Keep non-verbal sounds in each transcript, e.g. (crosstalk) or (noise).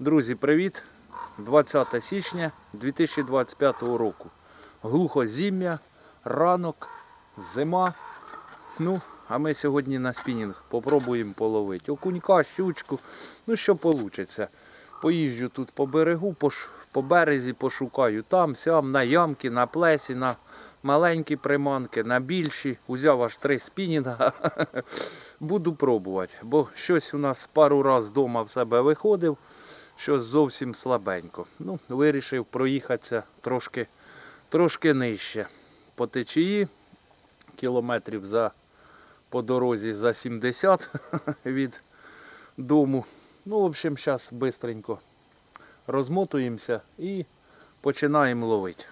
Друзі, привіт! 20 січня 2025 року. Глухозім'я, ранок, зима. Ну, а ми сьогодні на спінінг попробуємо половити. Окунька, щучку, ну що вийде. Поїжджу тут по берегу, по, по березі пошукаю там, сям, на ямки, на плесі, на маленькі приманки, на більші. Узяв аж три спінінга. (laughs) Буду пробувати, бо щось у нас пару разів вдома в себе виходив, щось зовсім слабенько. Ну, вирішив проїхатися трошки, трошки нижче. По течії кілометрів за, по дорозі за 70 (laughs) від дому. Ну, в общем, зараз швидко розмотуємося і починаємо ловити.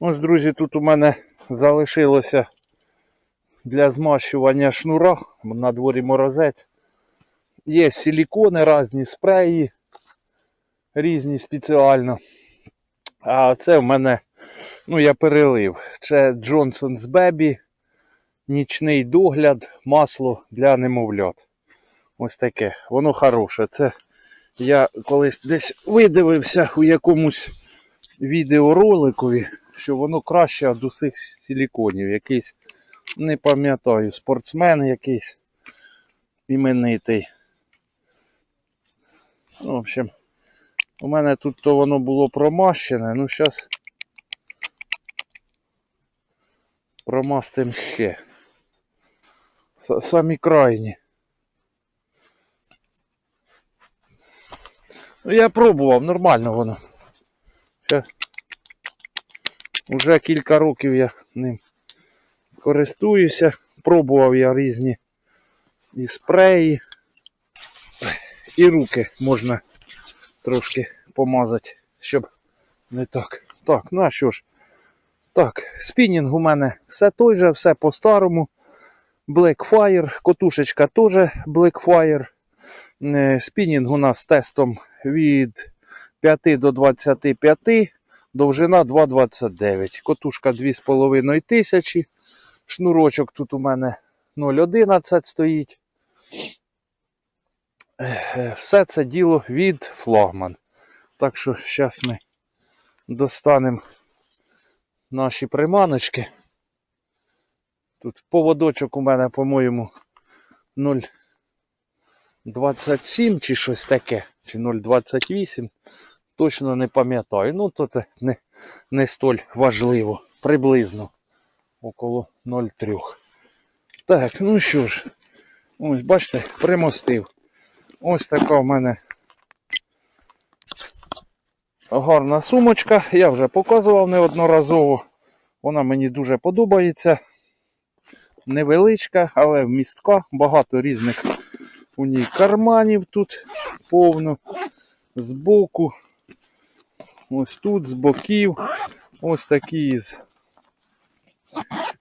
Ось, друзі, тут у мене залишилося для змащування шнура. На дворі морозець. Є силікони, різні спреї, різні спеціально. А це в мене, ну я перелив. Це Johnson's Baby, нічний догляд, масло для немовлят. Ось таке. Воно хороше. Це я колись десь видивився у якомусь відеороликові, що воно краще від усіх силіконів. Якийсь, не пам'ятаю, спортсмен якийсь іменитий. В общем, у мене тут то воно було промащене, ну зараз промастим ще. Самі крайні. Ну, я пробував, нормально воно. Зараз Уже кілька років я ним користуюся. Пробував я різні і спреї, і руки можна трошки помазати, щоб не так. Так, ну а що ж. Так, спінінг у мене все той же, все по-старому. Blackfire, котушечка теж Blackfire. Е, Спінінг у нас тестом від 5 до 25, довжина 2,29. Котушка 2,5 тисячі. Шнурочок тут у мене 0,11 стоїть. Все це діло від флагман. Так що зараз ми достанемо наші приманочки. Тут поводочок у мене, по-моєму, 0,27 чи щось таке, чи 0,28. Точно не пам'ятаю. Ну, це не, не столь важливо. Приблизно около 0,3. Так, ну що ж, ось бачите, примостив. Ось така в мене гарна сумочка. Я вже показував неодноразово. Вона мені дуже подобається. Невеличка, але вмістка. Багато різних у ній карманів тут повно. Збоку. Ось тут, з боків. Ось такі з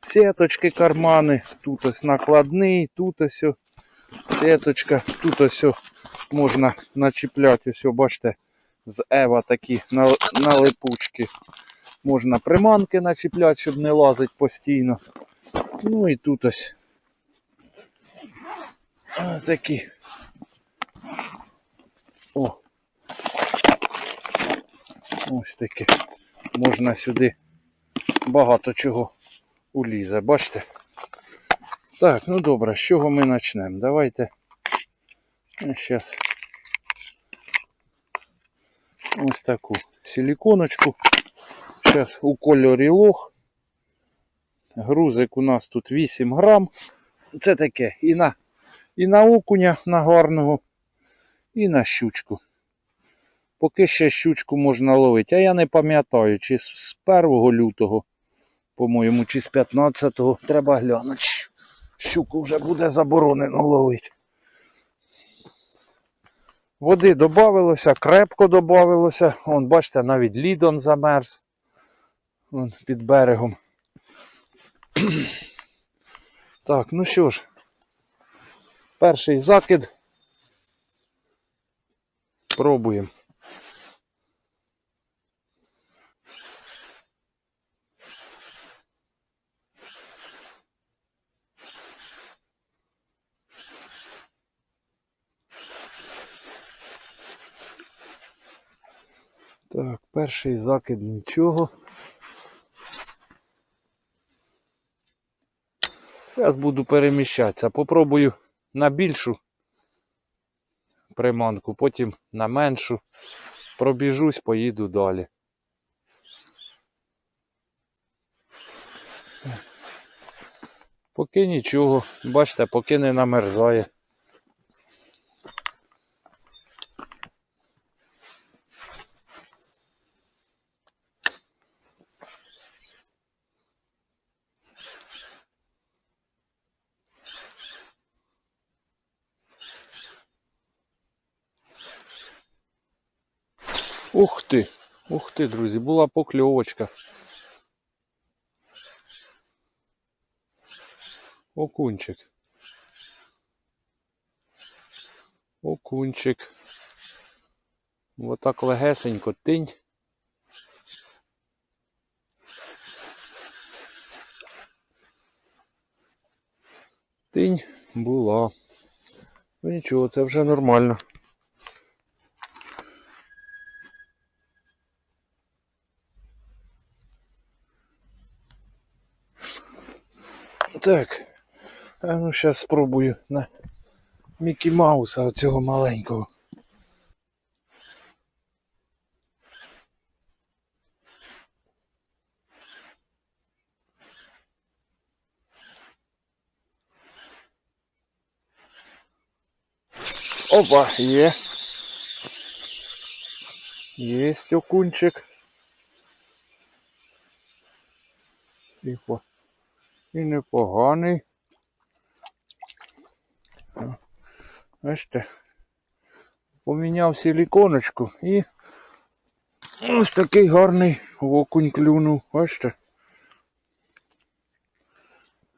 сеточки кармани. Тут ось накладний, тут ось сеточка, тут ось можна начіпляти, ось, бачите, з Ева такі на, на липучки. Можна приманки начіпляти, щоб не лазить постійно. Ну і тут ось такі. О. Ось такі. Можна сюди багато чого улізе, бачите? Так, ну добре, з чого ми почнемо? Давайте. Зараз ось таку силіконочку. Зараз у кольорі лох. Грузик у нас тут 8 грам. Це таке і на, і на окуня на гарного, і на щучку. Поки ще щучку можна ловити. А я не пам'ятаю, чи з 1 лютого, по-моєму, чи з 15-го. Треба глянути. Щуку вже буде заборонено ловити. Води додавилося, крепко додавилося. Вон, бачите, навіть лідон замерз. Вон, під берегом. (clears throat) Так, ну що ж, перший закид. Пробуємо. Так, перший закид нічого. Зараз буду переміщатися. Попробую на більшу приманку, потім на меншу. Пробіжусь, поїду далі. Поки нічого, бачите, поки не намерзає. Ух ти! Ух ти, друзі, була покльовочка. Окунчик. Окунчик. Отак легесенько тинь. Тинь була. Ну нічого, це вже нормально. Так. А ну зараз спробую на Мікі Мауса оцього маленького. Опа, є. Єсть окунчик. Тихо. І непоганий. Бачите, поміняв силіконочку і ось такий гарний окунь клюнув. Бачите?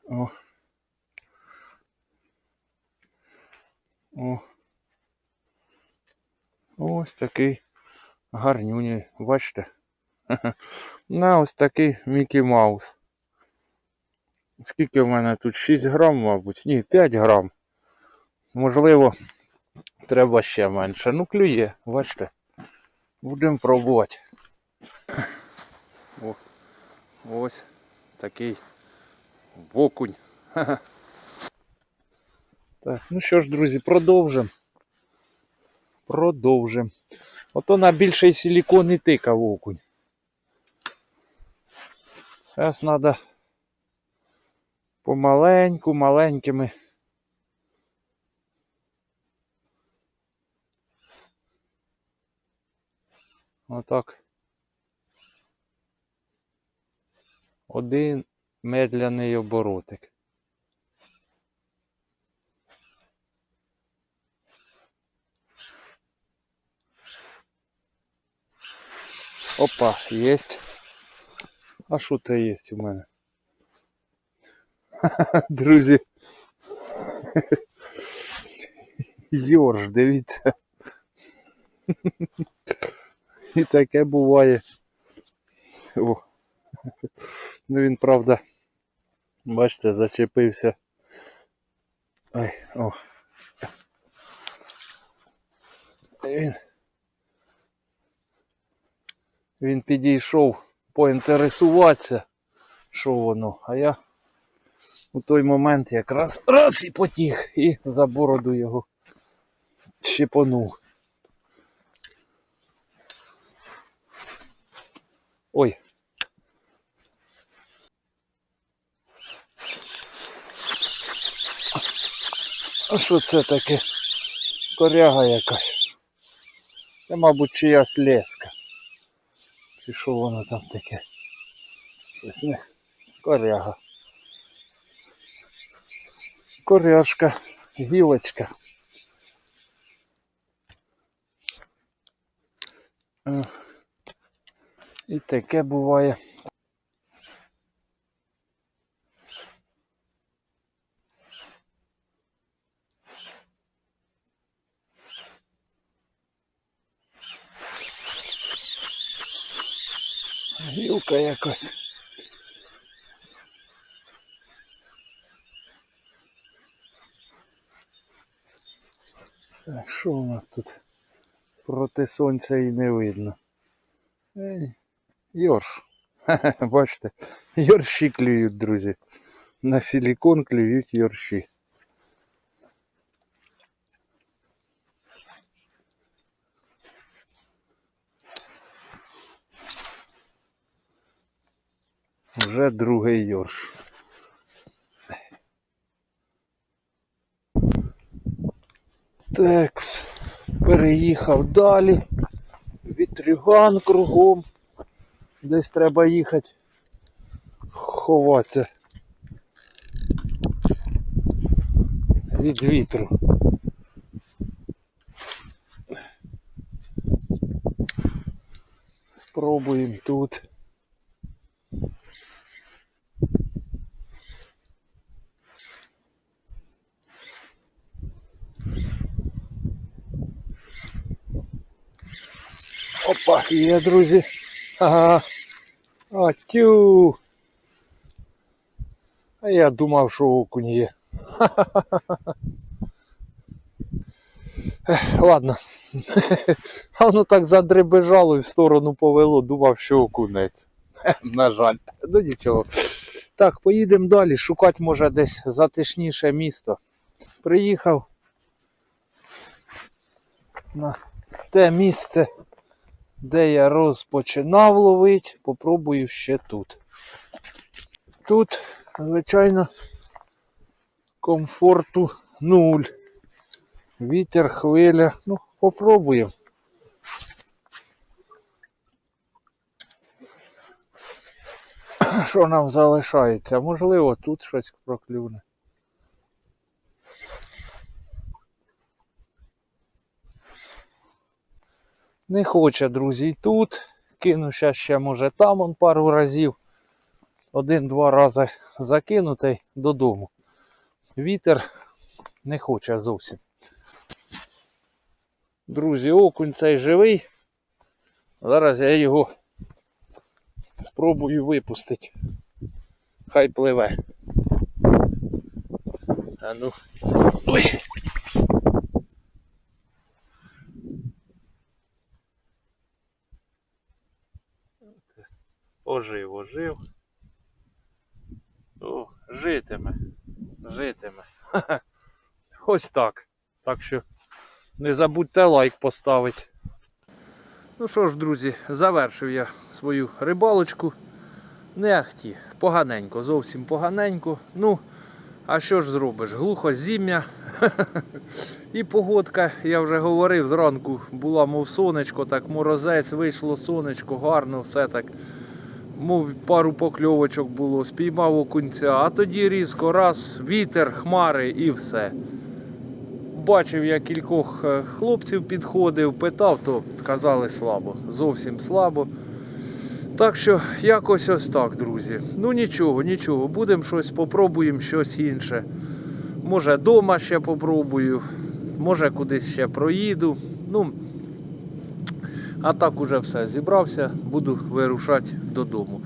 О. О. Ось такий гарнюній, бачите? (laughs) На ось такий Мікі Маус. Скільки в мене тут? 6 грам, мабуть. Ні, 5 грам. Можливо, треба ще менше. Ну, клює, бачите. Будемо пробувати. О, ось такий окунь. (laughs) Так, ну що ж, друзі, продовжимо. Продовжимо. Ото на більший силікон і тикав окунь. Зараз треба помаленьку, маленькими. Отак. Один медляний оборотик. Опа, єсть. А що це є у мене? (laughs) Друзі. Йорж, дивіться. І таке буває. О. Ну він, правда, бачите, зачепився. Ай, о. Він, він підійшов поінтересуватися, що воно, а я у той момент якраз раз і потіг, і за бороду його щепонув. Ой. А що це таке? Коряга якась. Це, мабуть, чиясь леска. Чи що воно там таке? Щось не коряга. Коряшка, гілочка. Е, І таке буває. Гілка якась. Що у нас тут? Проти сонця і не видно. Ей, Йорш. Бачите, йорші клюють, друзі. На силікон клюють йорші. Вже другий йорш. Текс. Переїхав далі. Вітрюган кругом. Десь треба їхати. Ховатися. Від вітру. Спробуємо тут. Опа, є, друзі. Ага. А тю. А я думав, що окунь є. Ладно. А воно так задребежало і в сторону повело, думав, що окунець. На жаль. Ну нічого. Так, поїдемо далі. Шукати може десь затишніше місто. Приїхав на те місце, де я розпочинав ловити, попробую ще тут. Тут, звичайно, комфорту нуль. Вітер, хвиля. Ну, попробуємо. Що нам залишається? Можливо, тут щось проклюне. Не хоче, друзі, тут. Кину ще, ще може там он пару разів. Один-два рази закинутий додому. Вітер не хоче зовсім. Друзі, окунь цей живий. Зараз я його спробую випустити. Хай пливе. А ну. Ой. Ожив, ожив. О, житиме. Житиме. (laughs) Ось так. Так що не забудьте лайк поставити. Ну що ж, друзі, завершив я свою рибалочку. Не ахті, поганенько, зовсім поганенько. Ну, а що ж зробиш? Глухо зім'я. (laughs) І погодка, я вже говорив, зранку була, мов сонечко, так морозець, вийшло сонечко, гарно, все так. Мов пару покльовочок було, спіймав окунця, а тоді різко раз, вітер, хмари і все. Бачив я кількох е, хлопців підходив, питав, то казали слабо, зовсім слабо. Так що якось ось так, друзі. Ну нічого, нічого, будемо щось, попробуємо щось інше. Може вдома ще попробую, може кудись ще проїду. Ну, а так уже все, зібрався, буду вирушати додому.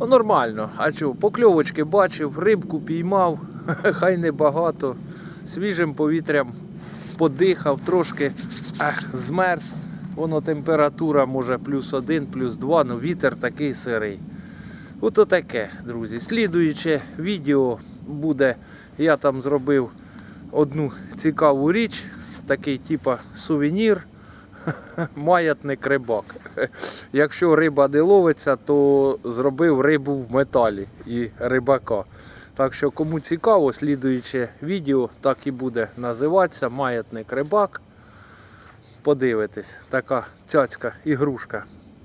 Ну, нормально, а чого, покльовочки бачив, рибку піймав, (laughs) хай не багато, свіжим повітрям подихав, трошки ех, змерз. Воно температура може плюс один, плюс два, ну вітер такий сирий. Ото таке, друзі. Слідуюче відео буде, я там зробив одну цікаву річ, такий типа сувенір. (laughs) Маятник рибак. (laughs) Якщо риба не ловиться, то зробив рибу в металі і рибака. Так що кому цікаво, слідуюче відео так і буде називатися Маятник рибак. Подивитись, така цяцька ігрушка.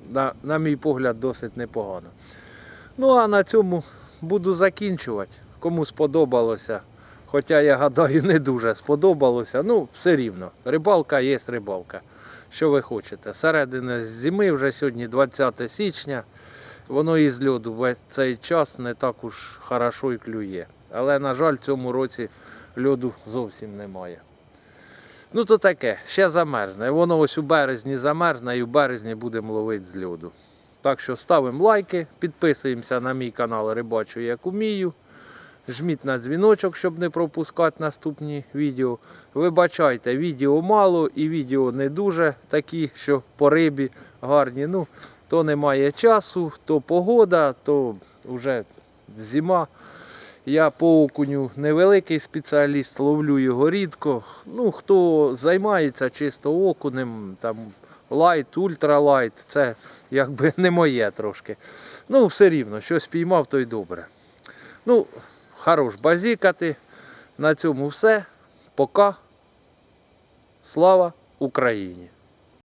На, на мій погляд, досить непогано. Ну а на цьому буду закінчувати. Кому сподобалося. Хоча я гадаю, не дуже сподобалося. Ну, все рівно. Рибалка є рибалка. Що ви хочете? Середина зими, вже сьогодні 20 січня. Воно із льоду весь цей час не так уж хорошо і клює. Але, на жаль, в цьому році льоду зовсім немає. Ну то таке, ще замерзне. Воно ось у березні замерзне і у березні будемо ловити з льоду. Так що ставимо лайки, підписуємося на мій канал Рибачу як умію. Жміть на дзвіночок, щоб не пропускати наступні відео. Вибачайте, відео мало і відео не дуже такі, що по рибі гарні. Ну, То немає часу, то погода, то вже зима. Я по окуню невеликий спеціаліст, ловлю його рідко. Ну, хто займається чисто окунем, там лайт, ультралайт, це якби (laughs) не моє трошки. Ну, все рівно, що спіймав, то й добре. Ну, хорош базікати. На цьому все. Пока. Слава Україні!